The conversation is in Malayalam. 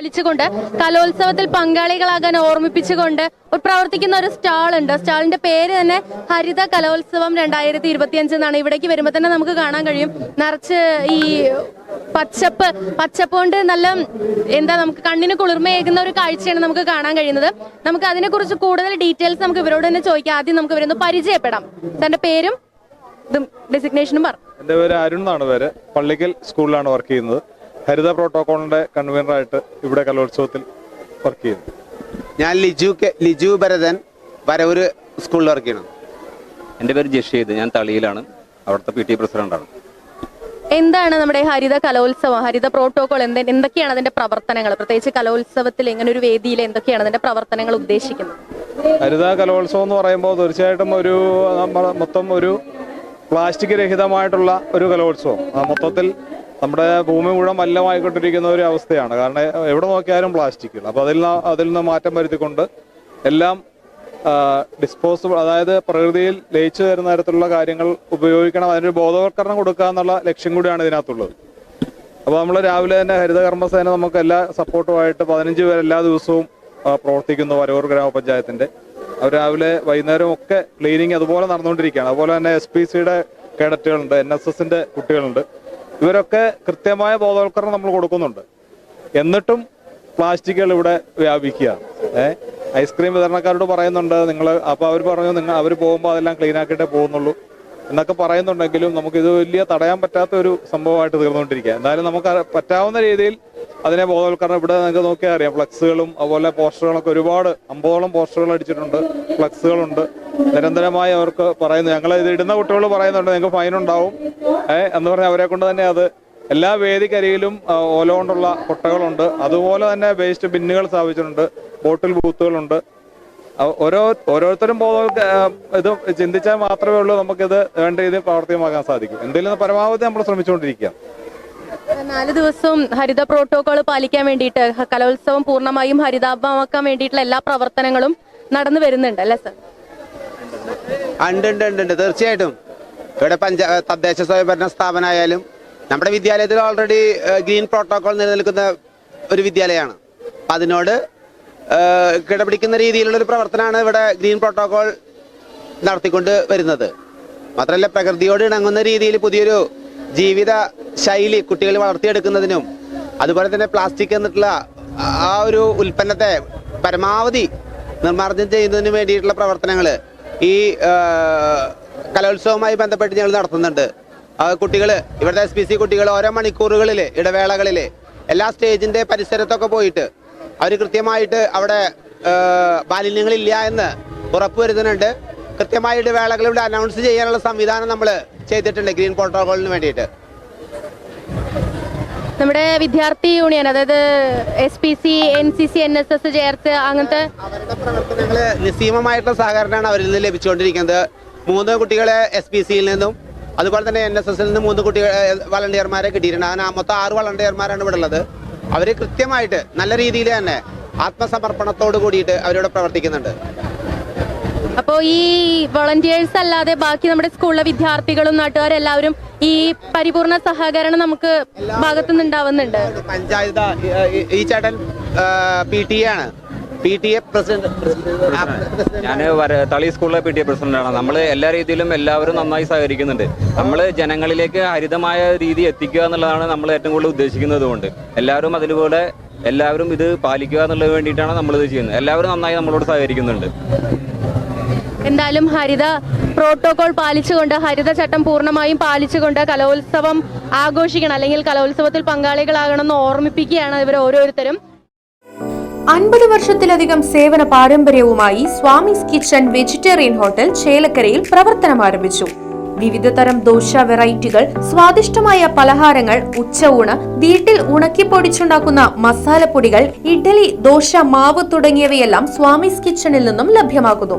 പാലിച്ചുകൊണ്ട് കലോത്സവത്തിൽ പങ്കാളികളാകാൻ ഓർമ്മിപ്പിച്ചുകൊണ്ട് പ്രവർത്തിക്കുന്ന ഒരു സ്റ്റാൾ ഉണ്ട് സ്റ്റാളിന്റെ പേര് തന്നെ ഹരിത കലോത്സവം രണ്ടായിരത്തി ഇരുപത്തിയഞ്ച് എന്നാണ്. ഇവിടേക്ക് വരുമ്പോൾ തന്നെ നമുക്ക് കാണാൻ കഴിയും. നിറച്ച് ഈ പച്ചപ്പ് പച്ചപ്പ് കൊണ്ട് നല്ല എന്താ നമുക്ക് കണ്ണിന് കുളിർമയേകുന്ന ഒരു കാഴ്ചയാണ് നമുക്ക് കാണാൻ കഴിയുന്നത്. നമുക്ക് അതിനെക്കുറിച്ച് കൂടുതൽ ഡീറ്റെയിൽസ് നമുക്ക് ഇവരോട് തന്നെ ചോദിക്കാം. ആദ്യം നമുക്ക് ഇവരൊന്ന് പരിചയപ്പെടാം. തന്റെ പേരും ഡെസിഗ്നേഷനും പറഞ്ഞു എന്റെ പേര് അരുൺ എന്നാണ് പേര്. പള്ളിക്കൽ സ്കൂളിലാണ് വർക്ക് ചെയ്യുന്നത്. ഹരിത പ്രോട്ടോക്കോളിന്റെ കൺവീനറായിട്ട് ഇവിടെ കലോത്സവത്തിൽ വർക്ക് ചെയ്യുന്നു. ഞാൻ ലിജു കെ ലിജു ഭരതൻ വരവൂര് സ്കൂളിൽ വർക്ക് ചെയ്യണം. എന്റെ പേര് ജഷീദ് ഞാൻ തളിയിലാണ്. അവിടുത്തെ പി ടി പ്രസിഡന്റാണ്. എന്താണ് നമ്മുടെ ഹരിത കലോത്സവം? ഹരിത പ്രോട്ടോകോൾ എന്ത് എന്തൊക്കെയാണ് അതിന്റെ പ്രവർത്തനങ്ങൾ? പ്രത്യേകിച്ച് കലോത്സവത്തിൽ ഇങ്ങനെ ഒരു വേദിയിൽ എന്തൊക്കെയാണ് അതിന്റെ പ്രവർത്തനങ്ങൾ ഉദ്ദേശിക്കുന്നത്? ഹരിത കലോത്സവം എന്ന് പറയുമ്പോൾ തീർച്ചയായിട്ടും ഒരു മൊത്തം ഒരു പ്ലാസ്റ്റിക് രഹിതമായിട്ടുള്ള ഒരു കലോത്സവം. ആ മൊത്തത്തിൽ നമ്മുടെ ഭൂമി മുഴുവൻ മല്ലമായിക്കൊണ്ടിരിക്കുന്ന ഒരു അവസ്ഥയാണ്. കാരണം എവിടെ നോക്കിയാലും പ്ലാസ്റ്റിക്കുകൾ. അപ്പോൾ അതിൽ നിന്ന് അതിൽ നിന്ന് മാറ്റം വരുത്തിക്കൊണ്ട് എല്ലാം ഡിസ്പോസിബിൾ അതായത് പ്രകൃതിയിൽ ലയിച്ചു തരുന്ന തരത്തിലുള്ള കാര്യങ്ങൾ ഉപയോഗിക്കണം. അതിനൊരു ബോധവൽക്കരണം കൊടുക്കുക എന്നുള്ള ലക്ഷ്യം കൂടിയാണ് ഇതിനകത്തുള്ളത്. അപ്പോൾ നമ്മൾ രാവിലെ തന്നെ ഹരിതകർമ്മസേന നമുക്ക് എല്ലാ സപ്പോർട്ടുമായിട്ട് പതിനഞ്ച് പേർ എല്ലാ ദിവസവും പ്രവർത്തിക്കുന്നു വരവൂർ ഗ്രാമപഞ്ചായത്തിന്റെ. അവർ രാവിലെ വൈകുന്നേരം ഒക്കെ ക്ലീനിങ് അതുപോലെ നടന്നുകൊണ്ടിരിക്കുകയാണ്. അതുപോലെ തന്നെ എസ് പി സിയുടെ കേഡറ്റുകളുണ്ട് എൻ എസ് എസിന്റെ കുട്ടികളുണ്ട്. ഇവരൊക്കെ കൃത്യമായ ബോധവൽക്കരണം നമ്മൾ കൊടുക്കുന്നുണ്ട്. എന്നിട്ടും പ്ലാസ്റ്റിക്കുകൾ ഇവിടെ വ്യാപിക്കുക. ഏഹ് ഐസ്ക്രീം വിതരണക്കാരോട് പറയുന്നുണ്ട് നിങ്ങൾ അപ്പോൾ അവർ പറഞ്ഞു നിങ്ങൾ അവർ പോകുമ്പോൾ അതെല്ലാം ക്ലീൻ ആക്കിയിട്ടേ പോകുന്നുള്ളൂ എന്നൊക്കെ പറയുന്നുണ്ടെങ്കിലും നമുക്കിത് വലിയ തടയാൻ പറ്റാത്ത ഒരു സംഭവമായിട്ട് തീർന്നുകൊണ്ടിരിക്കുക എന്തായാലും നമുക്ക് പറ്റാവുന്ന രീതിയിൽ അതിനെ ബോധവൽക്കരണം ഇവിടെ നിങ്ങൾക്ക് നോക്കിയാൽ അറിയാം. ഫ്ലക്സുകളും അതുപോലെ പോസ്റ്ററുകളൊക്കെ ഒരുപാട് അമ്പതോളം പോസ്റ്ററുകൾ അടിച്ചിട്ടുണ്ട്. ഫ്ലക്സുകളുണ്ട്. നിരന്തരമായി അവർക്ക് പറയുന്നു. ഞങ്ങൾ ഇത് ഇടുന്ന കുട്ടികൾ പറയുന്നുണ്ട് നിങ്ങൾക്ക് ഫൈൻ ഉണ്ടാവും. ഏഹ് എന്ന് പറഞ്ഞാൽ അവരെ കൊണ്ട് തന്നെ അത് എല്ലാ വേദിക്കരിയിലും ഓല കൊണ്ടുള്ള കൊട്ടകളുണ്ട്. അതുപോലെ തന്നെ വേസ്റ്റ് ബിന്നുകൾ സ്ഥാപിച്ചിട്ടുണ്ട്. ബോട്ടിൽ ബൂത്തുകളുണ്ട്. ഓരോ ഓരോരുത്തരും ബോധവൽക്ക ഇത് ചിന്തിച്ചാൽ മാത്രമേ ഉള്ളൂ നമുക്കിത് വേണ്ട രീതിയിൽ പ്രാവർത്തികമാക്കാൻ സാധിക്കും. എന്തെങ്കിലും പരമാവധി നമ്മൾ ശ്രമിച്ചുകൊണ്ടിരിക്കുക. നാല് ദിവസവും ഹരിത പ്രോട്ടോകോൾ പാലിക്കാൻ വേണ്ടിയിട്ട് കലോത്സവം പൂർണമായും ഹരിതാഭമാക്കാൻ വേണ്ടിയിട്ടുള്ള എല്ലാ പ്രവർത്തനങ്ങളും നടന്നു വരുന്നുണ്ട് അല്ലേ സർ? ഉണ്ട് ഉണ്ട് ഉണ്ട് ഉണ്ട്. തീർച്ചയായിട്ടും. ഇവിടെ പഞ്ചാ തദ്ദേശ സ്വയംഭരണ സ്ഥാപനമായാലും നമ്മുടെ വിദ്യാലയത്തിൽ ഓൾറെഡി ഗ്രീൻ പ്രോട്ടോകോൾ നിലനിൽക്കുന്ന ഒരു വിദ്യാലയമാണ്. അപ്പം അതിനോട് കിടപിടിക്കുന്ന രീതിയിലുള്ള ഒരു പ്രവർത്തനമാണ് ഇവിടെ ഗ്രീൻ പ്രോട്ടോകോൾ നടത്തിക്കൊണ്ട് വരുന്നത്. മാത്രമല്ല പ്രകൃതിയോട് ഇണങ്ങുന്ന രീതിയിൽ പുതിയൊരു ജീവിത ശൈലി കുട്ടികൾ വളർത്തിയെടുക്കുന്നതിനും അതുപോലെ തന്നെ പ്ലാസ്റ്റിക് എന്നിട്ടുള്ള ആ ഒരു ഉൽപ്പന്നത്തെ പരമാവധി നിർമ്മാർജനം ചെയ്യുന്നതിന് വേണ്ടിയിട്ടുള്ള പ്രവർത്തനങ്ങൾ ഈ കലോത്സവവുമായി ബന്ധപ്പെട്ട് ഞങ്ങൾ നടത്തുന്നുണ്ട്. കുട്ടികൾ ഇവിടുത്തെ എസ് പി സി കുട്ടികൾ ഓരോ മണിക്കൂറുകളിൽ ഇടവേളകളിൽ എല്ലാ സ്റ്റേജിന്റെ പരിസരത്തൊക്കെ പോയിട്ട് അവർ കൃത്യമായിട്ട് അവിടെ മാലിന്യങ്ങളില്ല എന്ന് ഉറപ്പുവരുത്തുന്നുണ്ട്. കൃത്യമായിട്ട് വേളകളിവിടെ അനൗൺസ് ചെയ്യാനുള്ള സംവിധാനം നമ്മൾ ചെയ്തിട്ടുണ്ട്. ഗ്രീൻ പ്രോട്ടോകോളിന് വേണ്ടിയിട്ട്. നമ്മുടെ വിദ്യാർത്ഥി യൂണിയൻ അതായത് S P C N C C N S S ചേർത്ത് അങ്ങനത്തെ അവരുടെ പ്രവർത്തനങ്ങൾ നിസ്സീമമായിട്ടുള്ള സഹകരണമാണ് അവരിൽ നിന്ന് ലഭിച്ചുകൊണ്ടിരിക്കുന്നത്. മൂന്ന് കുട്ടികളെ എസ് പി സിയിൽ നിന്നും അതുപോലെ തന്നെ എൻ എസ് എസിൽ നിന്ന് മൂന്ന് കുട്ടികൾ വളണ്ടിയർമാരെ കിട്ടിയിട്ടുണ്ട്. അങ്ങനെ മൊത്തം ആറ് വളണ്ടിയർമാരാണ് ഇവിടെ ഉള്ളത്. അവർ കൃത്യമായിട്ട് നല്ല രീതിയിൽ തന്നെ ആത്മസമർപ്പണത്തോട് കൂടിയിട്ട് അവരിവിടെ പ്രവർത്തിക്കുന്നുണ്ട്. അപ്പോൾ ഈ വോളണ്ടിയേഴ്സ് അല്ലാതെ ബാക്കി നമ്മുടെ സ്കൂളിലെ വിദ്യാർത്ഥികളും നാട്ടുകാരെല്ലാവരും ഈ പരിപൂർണ സഹകരണം നമുക്ക് ഭാഗത്തു നിന്നുണ്ടാവുന്നുണ്ട് പഞ്ചായത്ത് ഈ- ചേട്ടൻ പി ടി എ ആണ്. പി ടി എ പ്രസിഡന്റ് ഞാൻ തളി സ്കൂളിലെ പി ടി എ പ്രസിഡന്റാണ് നമ്മൾ എല്ലാ രീതിയിലും എല്ലാവരും നന്നായി സഹകരിക്കുന്നുണ്ട്. നമ്മൾ ജനങ്ങളിലേക്ക് ഹരിതമായ രീതി എത്തിക്കുക എന്നുള്ളതാണ് നമ്മൾ ഏറ്റവും കൂടുതൽ ഉദ്ദേശിക്കുന്നത് കൊണ്ട്. എല്ലാവരും അതിലൂടെ എല്ലാവരും ഇത് പാലിക്കുക എന്നുള്ളത് വേണ്ടിയിട്ടാണ് നമ്മളിത് ചെയ്യുന്നത്. എല്ലാവരും നന്നായി നമ്മളോട് സഹകരിക്കുന്നുണ്ട്. എന്തായാലും ഹരിത പ്രോട്ടോകോൾ പാലിച്ചുകൊണ്ട് ഹരിത ചട്ടം പൂർണമായും പാലിച്ചുകൊണ്ട് കലോത്സവം ആഘോഷിക്കണം അല്ലെങ്കിൽ കലോത്സവത്തിൽ പങ്കാളികളാകണമെന്ന് ഓർമ്മിപ്പിക്കുകയാണ് ഇവർ ഓരോരുത്തരും. അൻപത് വർഷത്തിലധികം സേവന പാരമ്പര്യവുമായി സ്വാമിസ് കിച്ചൺ വെജിറ്റേറിയൻ ഹോട്ടൽ ചേലക്കരയിൽ പ്രവർത്തനം ആരംഭിച്ചു. വിവിധ തരം ദോശ വെറൈറ്റികൾ സ്വാദിഷ്ടമായ പലഹാരങ്ങൾ ഉച്ചയൂണ് വീട്ടിൽ ഉണക്കി ഉണക്കിപ്പൊടിച്ചുണ്ടാക്കുന്ന മസാലപ്പൊടികൾ ഇഡ്ഡലി ദോശ മാവ് തുടങ്ങിയവയെല്ലാം സ്വാമിസ് കിച്ചണിൽ നിന്നും ലഭ്യമാകുന്നു